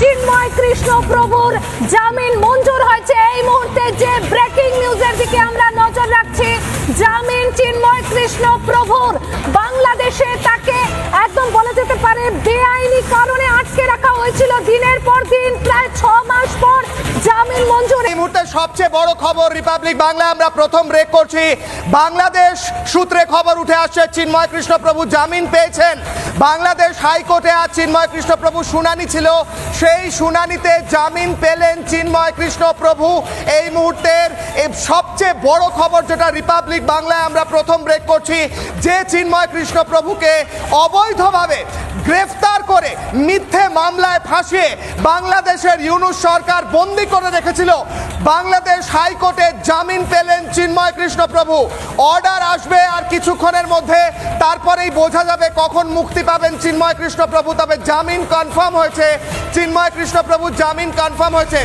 চিন্ময় কৃষ্ণ প্রভুর জামিন মঞ্জুর হয়েছে। এই মুহূর্তে যে ব্রেকিং নিউজের দিকে আমরা নজর রাখছি, জামিন চিন্ময় কৃষ্ণ প্রভুর। বাংলাদেশে সবচেয়ে বড় খবর রিপাবলিক বাংলা আমরা প্রথম ব্রেক করছি। বাংলাদেশ সূত্রে খবর উঠে আসছে, চিন্ময় কৃষ্ণপ্রভু জামিন পেয়েছেন। বাংলাদেশ হাইকোর্টে আজ চিন্ময় কৃষ্ণপ্রভু শুনানি ছিল। সেই শুনানিতে জামিন পেলেন চিন্ময় কৃষ্ণপ্রভু। এই মুহূর্তের সবচেয়ে বড় খবর যেটা রিপাবলিক বাংলায় আমরা প্রথম ব্রেক করছি। যে চিন্ময় কৃষ্ণপ্রভুকে অবৈধভাবে গ্রেফতার করে মিথ্যে মামলায় ফাঁসিয়ে বাংলাদেশের ইউনুস সরকার বন্দি করে রেখেছিল। বাংলাদেশ হাইকোর্টে জামিন পেলেন চিন্ময় কৃষ্ণপ্রভু। অর্ডার আসবে আর কিছুক্ষণের মধ্যে তারপরেই বোঝা যাবে কখন মুক্তি পাবেন চিন্ময় কৃষ্ণপ্রভু। তবে জামিন কনফার্ম হয়েছে। চিন্ময় কৃষ্ণপ্রভু জামিন কনফার্ম হয়েছে।